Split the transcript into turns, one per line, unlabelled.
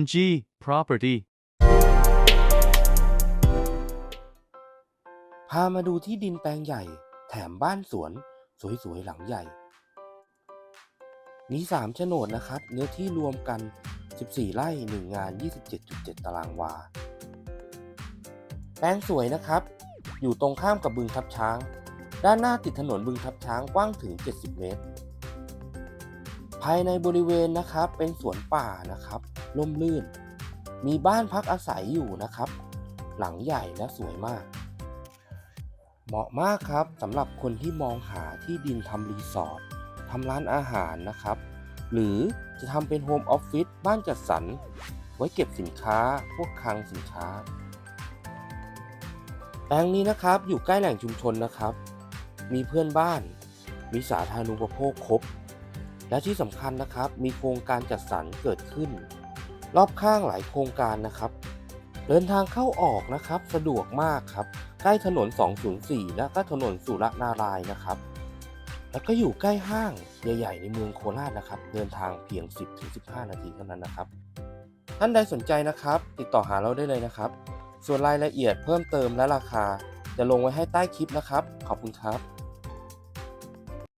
NG property
พามาดูที่ดินแปลงใหญ่ แถมบ้านสวน สวยๆหลังใหญ่ มี3โฉนดนะครับ เนื้อที่รวมกัน 14 ไร่ 1 งาน 27.7 ตารางวา แปลงสวยนะครับ อยู่ตรงข้ามกับบึงทับช้าง ด้านหน้าติดถนนบึงทับช้างกว้างถึง 70 เมตร ภายในบริเวณนะครับเป็นสวนป่านะครับร่มรื่น มีบ้านพักอาศัยอยู่นะครับ หลังใหญ่และสวยมาก เหมาะมากครับสำหรับคนที่มองหาที่ดินทำรีสอร์ททำร้านอาหารนะครับ หรือจะทำเป็นโฮมออฟฟิศบ้านจัดสรรไว้เก็บสินค้าพวกคลังสินค้า แปลงนี้นะครับอยู่ใกล้แหล่งชุมชนนะครับ มีเพื่อนบ้าน มีสาธารณูปโภคครบ และที่สำคัญนะครับมีโครงการจัดสรรเกิดขึ้น รอบข้างหลายโครงการนะครับ เดินทางเข้าออกนะครับ สะดวกมากครับ ใกล้ถนน 204 และก็ถนนสุรนารายณ์นะครับ แล้วก็อยู่ใกล้ห้างใหญ่ ๆ ในเมืองโคราชนะครับ เดินทางเพียง 10-15 นาทีเท่านั้นนะครับ ท่านใดสนใจนะครับ ติดต่อหาเราได้เลยนะครับ ส่วนรายละเอียดเพิ่มเติมและราคา จะลงไว้ให้ใต้คลิปนะครับ ขอบคุณครับ